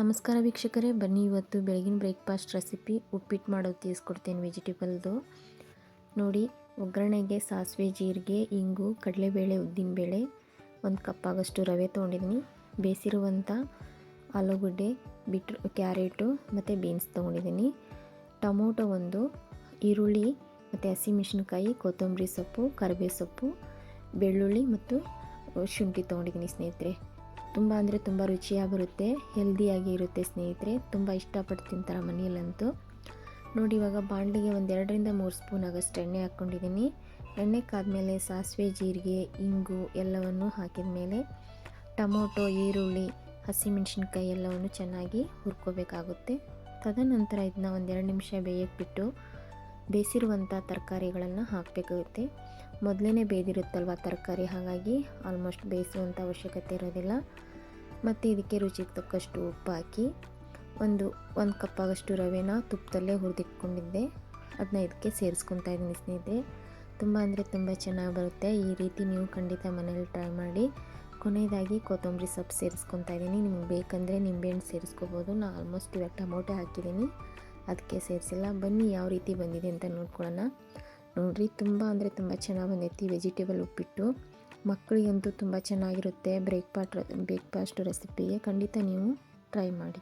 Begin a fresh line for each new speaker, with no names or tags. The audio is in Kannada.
ನಮಸ್ಕಾರ ವೀಕ್ಷಕರೇ, ಬನ್ನಿ ಇವತ್ತು ಬೆಳಗಿನ ಬ್ರೇಕ್ಫಾಸ್ಟ್ ರೆಸಿಪಿ ಉಪ್ಪಿಟ್ಟು ಮಾಡೋದು ತಿಳಿಸ್ಕೊಡ್ತೀನಿ ವೆಜಿಟೇಬಲ್ದು ನೋಡಿ, ಒಗ್ಗರಣೆಗೆ ಸಾಸಿವೆ, ಜೀರಿಗೆ, ಇಂಗು, ಕಡಲೆಬೇಳೆ, ಉದ್ದಿನಬೇಳೆ, ಒಂದು ಕಪ್ಪಾಗಷ್ಟು ರವೆ ತೊಗೊಂಡಿದ್ದೀನಿ ಬೇಯಿಸಿರುವಂಥ ಆಲೂಗಡ್ಡೆ, ಬಿಟ್ರ್, ಕ್ಯಾರೆಟು ಮತ್ತು ಬೀನ್ಸ್ ತೊಗೊಂಡಿದ್ದೀನಿ ಟೊಮೊಟೊ ಒಂದು, ಈರುಳ್ಳಿ ಮತ್ತು ಹಸಿಮೆಣಸಿನ್ಕಾಯಿ, ಕೊತ್ತಂಬರಿ ಸೊಪ್ಪು, ಕರಿಬೇವು ಸೊಪ್ಪು, ಬೆಳ್ಳುಳ್ಳಿ ಮತ್ತು ಶುಂಠಿ ತೊಗೊಂಡಿದ್ದೀನಿ ಸ್ನೇಹಿತರೆ. ತುಂಬ ಅಂದರೆ ತುಂಬ ರುಚಿಯಾಗಿರುತ್ತೆ ಹೆಲ್ದಿಯಾಗಿ ಇರುತ್ತೆ ಸ್ನೇಹಿತರೆ. ತುಂಬ ಇಷ್ಟಪಟ್ಟು ತಿಂತಾರೆ ಮನೆಯಲ್ಲಂತೂ. ನೋಡಿ, ಇವಾಗ ಬಾಣಲಿಗೆ ಒಂದು ಎರಡರಿಂದ ಮೂರು ಸ್ಪೂನ್ ಆಗಷ್ಟು ಎಣ್ಣೆ ಹಾಕ್ಕೊಂಡಿದ್ದೀನಿ. ಎಣ್ಣೆ ಕಾದ್ಮೇಲೆ ಸಾಸಿವೆ, ಜೀರಿಗೆ, ಇಂಗು ಎಲ್ಲವನ್ನು ಹಾಕಿದ ಮೇಲೆ ಟೊಮೊಟೊ, ಈರುಳ್ಳಿ, ಹಸಿಮೆಣಸಿನ್ಕಾಯಿ ಎಲ್ಲವನ್ನು ಚೆನ್ನಾಗಿ ಹುರ್ಕೋಬೇಕಾಗುತ್ತೆ. ತದನಂತರ ಇದನ್ನ ಒಂದೆರಡು ನಿಮಿಷ ಬೇಯಕ್ಕೆ ಬಿಟ್ಟು ಬೇಯಿಸಿರುವಂಥ ತರಕಾರಿಗಳನ್ನು ಹಾಕಬೇಕಾಗುತ್ತೆ. ಮೊದಲೇ ಬೇಯ್ದಿರುತ್ತಲ್ವ ತರಕಾರಿ, ಹಾಗಾಗಿ ಆಲ್ಮೋಸ್ಟ್ ಬೇಯಿಸುವಂಥ ಅವಶ್ಯಕತೆ ಇರೋದಿಲ್ಲ. ಮತ್ತು ಇದಕ್ಕೆ ರುಚಿಗೆ ತಕ್ಕಷ್ಟು ಉಪ್ಪು ಹಾಕಿ ಒಂದು ಒಂದು ಕಪ್ಪಾಗಷ್ಟು ರವೆನ ತುಪ್ಪದಲ್ಲೇ ಹುರಿದಿಟ್ಕೊಂಡಿದ್ದೆ. ಅದನ್ನ ಇದಕ್ಕೆ ಸೇರಿಸ್ಕೊತಾ ಇದ್ದೀನಿ ಸ್ನೇಹಿತರೆ. ತುಂಬ ಅಂದರೆ ತುಂಬ ಚೆನ್ನಾಗಿ ಬರುತ್ತೆ. ಈ ರೀತಿ ನೀವು ಖಂಡಿತ ಮನೇಲಿ ಟ್ರೈ ಮಾಡಿ ಕೊನೆಯದಾಗಿ ಕೊತ್ತಂಬರಿ ಸೊಪ್ಪು ಸೇರಿಸ್ಕೊತಾ ಇದ್ದೀನಿ. ನಿಮ್ಗೆ ಬೇಕಂದರೆ ನಿಂಬೆಹಣ್ಣು ಸೇರಿಸ್ಕೋಬೋದು. ನಾನು ಆಲ್ಮೋಸ್ಟ್ ಇವಾಗ ಟೊಮೊಟೊ ಹಾಕಿದ್ದೀನಿ. ಅದಕ್ಕೆ ಸೇರಿಸಿಲ್ಲ. ಬನ್ನಿ, ಯಾವ ರೀತಿ ಬಂದಿದೆ ಅಂತ ನೋಡ್ಕೊಳ್ಳೋಣ. ನೋಡಿರಿ, ತುಂಬ ಅಂದರೆ ತುಂಬ ಚೆನ್ನಾಗಿ ಬಂದೈತಿ ವೆಜಿಟೇಬಲ್ ಉಪ್ಪಿಟ್ಟು. ಮಕ್ಕಳಿಗಂತೂ ತುಂಬ ಚೆನ್ನಾಗಿರುತ್ತೆ ಬ್ರೇಕ್ಫಾಸ್ಟ್ ಬ್ರೇಕ್ಫಾಸ್ಟ್ ರೆಸಿಪಿಗೆ ಖಂಡಿತ ನೀವು ಟ್ರೈ ಮಾಡಿ.